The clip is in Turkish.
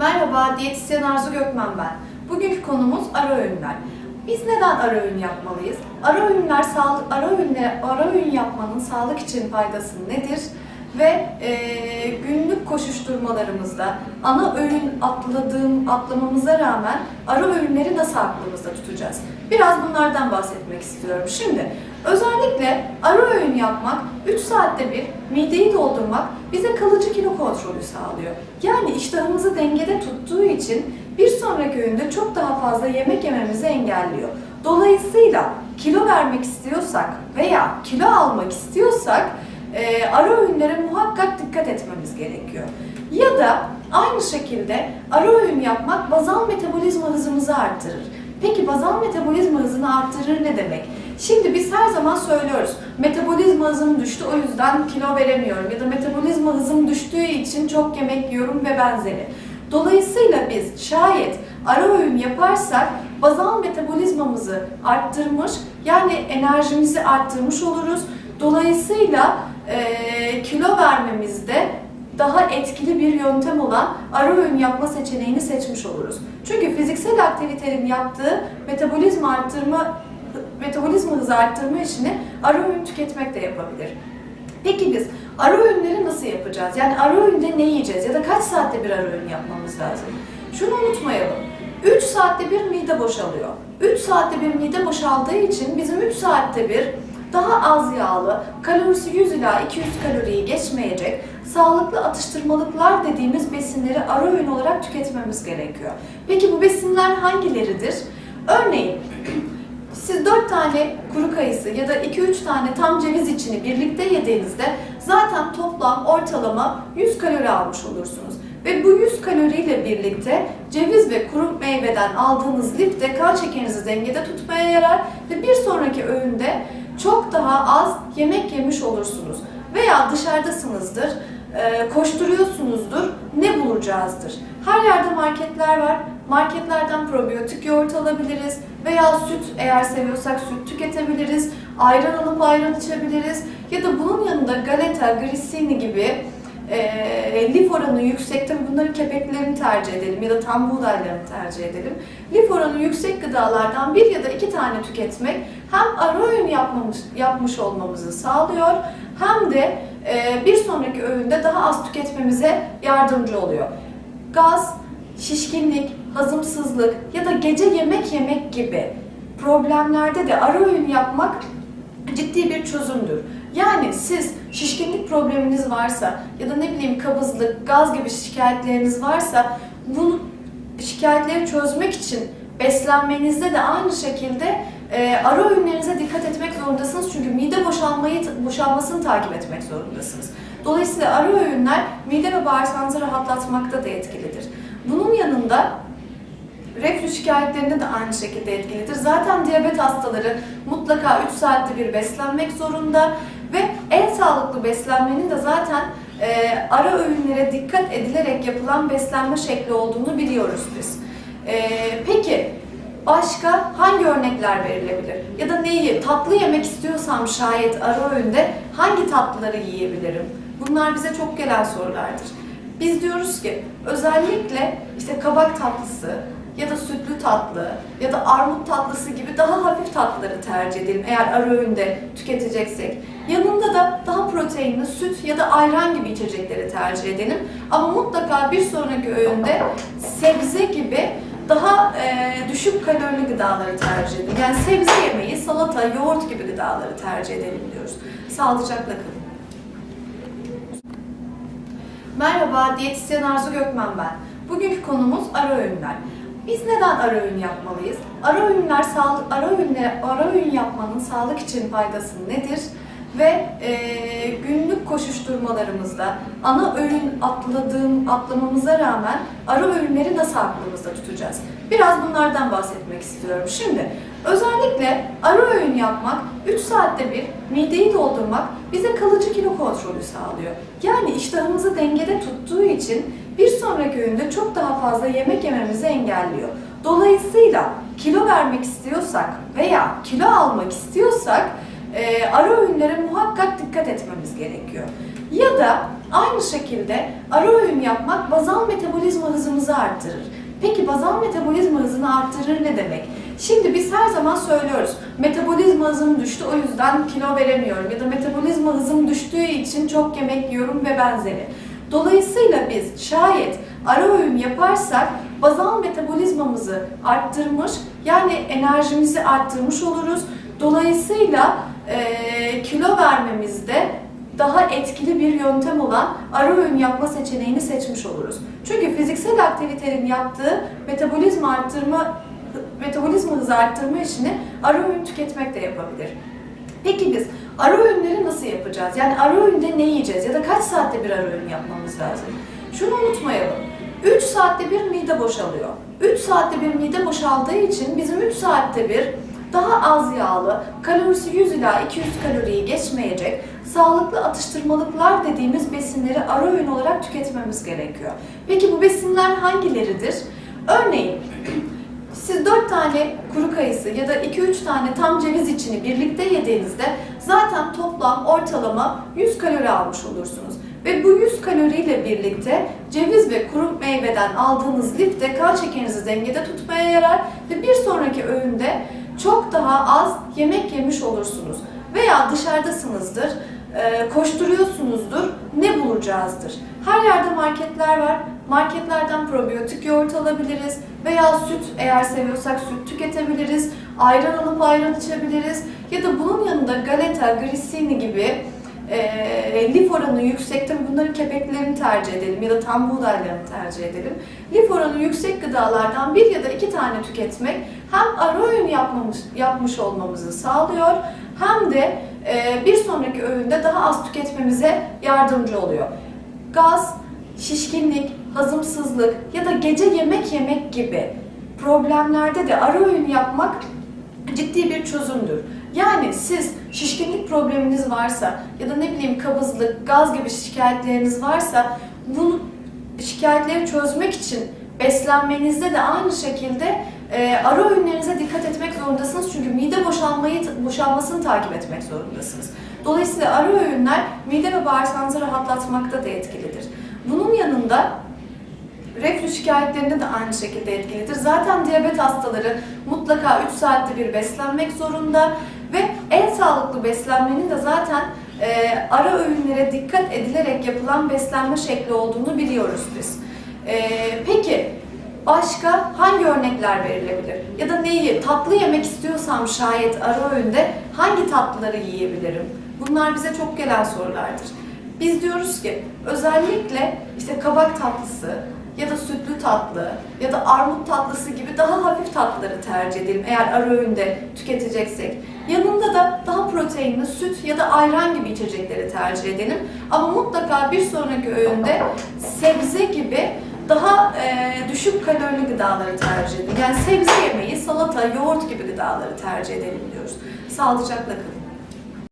Merhaba, diyetisyen Arzu Gökmen ben. Bugünkü konumuz ara öğünler. Biz neden ara öğün yapmalıyız? Ara öğünler sağlık ara öğünler ara öğün yapmanın sağlık için faydası nedir? Ve eee, günlük koşuşturmalarımızda ana öğün atladığım atlamamıza rağmen ara öğünleri nasıl aklımızda tutacağız? Biraz bunlardan bahsetmek istiyorum. Şimdi özellikle ara öğün yapmak 3 saatte bir mideyi doldurmak bize kalıcı kilo kontrolü sağlıyor. Yani iştahımızı dengede tuttuğu için bir sonraki öğünde çok daha fazla yemek yememizi engelliyor. Dolayısıyla kilo vermek istiyorsak veya kilo almak istiyorsak e, ara öğünlere muhakkak dikkat etmemiz gerekiyor. Ya da aynı şekilde ara öğün yapmak bazal metabolizma hızımızı arttırır. Peki bazal metabolizma hızını arttırır ne demek? Şimdi biz her zaman söylüyoruz. Metabolizma hızım düştü o yüzden kilo veremiyorum ya da metabolizma hızım düştüğü için çok yemek yiyorum ve benzeri. Dolayısıyla biz şayet ara öğün yaparsak bazal metabolizmamızı arttırmış yani enerjimizi arttırmış oluruz. Dolayısıyla eee, kilo vermemizde daha etkili bir yöntem olan ara öğün yapma seçeneğini seçmiş oluruz. Çünkü fiziksel aktivitenin yaptığı metabolizma arttırma metabolizma hızı arttırma işini ara öğün tüketmek de yapabilir. Peki biz ara öğünleri nasıl yapacağız? Yani ara öğünde ne yiyeceğiz ya da kaç saatte bir ara öğün yapmamız lazım? Şunu unutmayalım. 3 saatte bir mide boşalıyor. 3 saatte bir mide boşaldığı için bizim 3 saatte bir daha az yağlı, kalorisi 100 ila 200 kaloriyi geçmeyecek, sağlıklı atıştırmalıklar dediğimiz besinleri ara öğün olarak tüketmemiz gerekiyor. Peki bu besinler hangileridir? Örneğin siz 4 tane kuru kayısı ya da 2-3 tane tam ceviz içini birlikte yediğinizde zaten toplam ortalama 100 kalori almış olursunuz. Ve bu 100 kaloriyle birlikte ceviz ve kuru meyveden aldığınız lif de kan şekerinizi dengede tutmaya yarar ve bir sonraki öğünde çok daha az yemek yemiş olursunuz. Veya dışarıdasınızdır, koşturuyorsunuzdur, ne bulacağızdır? Her yerde marketler var. Marketlerden probiyotik yoğurt alabiliriz veya süt eğer seviyorsak süt tüketebiliriz. Ayran alıp ayran içebiliriz. Ya da bunun yanında galeta, grissini gibi e, lif oranı yüksek, tabii bunların kepeklerini tercih edelim ya da tam buğdaylarını tercih edelim. Lif oranı yüksek gıdalardan bir ya da iki tane tüketmek hem ara öğün yapmamış, yapmış olmamızı sağlıyor hem de e, bir sonraki öğünde daha az tüketmemize yardımcı oluyor. Gaz, şişkinlik, hazımsızlık ya da gece yemek yemek gibi problemlerde de ara öğün yapmak ciddi bir çözümdür. Yani siz şişkinlik probleminiz varsa ya da ne bileyim kabızlık, gaz gibi şikayetleriniz varsa bu şikayetleri çözmek için beslenmenizde de aynı şekilde e, ara öğünlerinize dikkat etmek zorundasınız. Çünkü mide boşalmayı boşalmasını takip etmek zorundasınız. Dolayısıyla ara öğünler mide ve bağırsağınızı rahatlatmakta da etkilidir. Bunun yanında Reflü şikayetlerinde de aynı şekilde etkilidir. Zaten diyabet hastaları mutlaka 3 saatte bir beslenmek zorunda ve en sağlıklı beslenmenin de zaten e, ara öğünlere dikkat edilerek yapılan beslenme şekli olduğunu biliyoruz biz. E, peki başka hangi örnekler verilebilir? Ya da neyi tatlı yemek istiyorsam şayet ara öğünde hangi tatlıları yiyebilirim? Bunlar bize çok gelen sorulardır. Biz diyoruz ki özellikle işte kabak tatlısı, ya da sütlü tatlı ya da armut tatlısı gibi daha hafif tatlıları tercih edelim eğer ara öğünde tüketeceksek. Yanında da daha proteinli süt ya da ayran gibi içecekleri tercih edelim. Ama mutlaka bir sonraki öğünde sebze gibi daha e, düşük kalorili gıdaları tercih edelim. Yani sebze yemeği, salata, yoğurt gibi gıdaları tercih edelim diyoruz. Sağlıcakla kalın. Merhaba, diyetisyen Arzu Gökmen ben. Bugünkü konumuz ara öğünler. Biz neden ara öğün yapmalıyız? Ara öğünler sağlık ara öğünler ara öğün yapmanın sağlık için faydası nedir? Ve e, günlük koşuşturmalarımızda ana öğün atladığım atlamamıza rağmen ara öğünleri nasıl aklımızda tutacağız? Biraz bunlardan bahsetmek istiyorum. Şimdi özellikle ara öğün yapmak 3 saatte bir mideyi doldurmak bize kalıcı kilo kontrolü sağlıyor. Yani iştahımızı dengede tuttuğu için bir sonraki öğünde çok daha fazla yemek yememizi engelliyor. Dolayısıyla kilo vermek istiyorsak veya kilo almak istiyorsak e, ara öğünlere muhakkak dikkat etmemiz gerekiyor. Ya da aynı şekilde ara öğün yapmak bazal metabolizma hızımızı arttırır. Peki bazal metabolizma hızını arttırır ne demek? Şimdi biz her zaman söylüyoruz. Metabolizma hızım düştü o yüzden kilo veremiyorum ya da metabolizma hızım düştüğü için çok yemek yiyorum ve benzeri. Dolayısıyla biz şayet ara öğün yaparsak bazal metabolizmamızı arttırmış yani enerjimizi arttırmış oluruz. Dolayısıyla eee, kilo vermemizde daha etkili bir yöntem olan ara öğün yapma seçeneğini seçmiş oluruz. Çünkü fiziksel aktivitenin yaptığı metabolizma arttırma metabolizma hızı arttırma işini ara öğün tüketmek de yapabilir. Peki biz ara öğünleri nasıl yapacağız? Yani ara öğünde ne yiyeceğiz ya da kaç saatte bir ara öğün yapmamız lazım? Şunu unutmayalım. 3 saatte bir mide boşalıyor. 3 saatte bir mide boşaldığı için bizim 3 saatte bir daha az yağlı, kalorisi 100 ila 200 kaloriyi geçmeyecek, sağlıklı atıştırmalıklar dediğimiz besinleri ara öğün olarak tüketmemiz gerekiyor. Peki bu besinler hangileridir? Örneğin siz 4 tane kuru kayısı ya da 2-3 tane tam ceviz içini birlikte yediğinizde zaten toplam ortalama 100 kalori almış olursunuz. Ve bu 100 kaloriyle birlikte ceviz ve kuru meyveden aldığınız lif de kan şekerinizi dengede tutmaya yarar ve bir sonraki öğünde çok daha az yemek yemiş olursunuz. Veya dışarıdasınızdır, koşturuyorsunuzdur, ne bulacağızdır? Her yerde marketler var. Marketlerden probiyotik yoğurt alabiliriz veya süt eğer seviyorsak süt tüketebiliriz. Ayran alıp ayran içebiliriz. Ya da bunun yanında galeta, grissini gibi e, lif oranı yüksek, tabii bunların kepeklerini tercih edelim ya da tam buğdaylarını tercih edelim. Lif oranı yüksek gıdalardan bir ya da iki tane tüketmek hem ara öğün yapmamış, yapmış olmamızı sağlıyor hem de e, bir sonraki öğünde daha az tüketmemize yardımcı oluyor. Gaz, şişkinlik, hazımsızlık ya da gece yemek yemek gibi problemlerde de ara öğün yapmak ciddi bir çözümdür. Yani siz şişkinlik probleminiz varsa ya da ne bileyim kabızlık, gaz gibi şikayetleriniz varsa bu şikayetleri çözmek için beslenmenizde de aynı şekilde e, ara öğünlerinize dikkat etmek zorundasınız. Çünkü mide boşalmayı boşalmasını takip etmek zorundasınız. Dolayısıyla ara öğünler mide ve bağırsağınızı rahatlatmakta da etkilidir. Bunun yanında Reflü şikayetlerinde de aynı şekilde etkilidir. Zaten diyabet hastaları mutlaka 3 saatte bir beslenmek zorunda ve en sağlıklı beslenmenin de zaten e, ara öğünlere dikkat edilerek yapılan beslenme şekli olduğunu biliyoruz biz. E, peki başka hangi örnekler verilebilir? Ya da neyi, tatlı yemek istiyorsam şayet ara öğünde hangi tatlıları yiyebilirim? Bunlar bize çok gelen sorulardır. Biz diyoruz ki özellikle işte kabak tatlısı, ya da sütlü tatlı ya da armut tatlısı gibi daha hafif tatlıları tercih edelim eğer ara öğünde tüketeceksek. Yanında da daha proteinli süt ya da ayran gibi içecekleri tercih edelim. Ama mutlaka bir sonraki öğünde sebze gibi daha e, düşük kalorili gıdaları tercih edin. Yani sebze yemeği, salata, yoğurt gibi gıdaları tercih edelim diyoruz. Sağlıcakla kalın.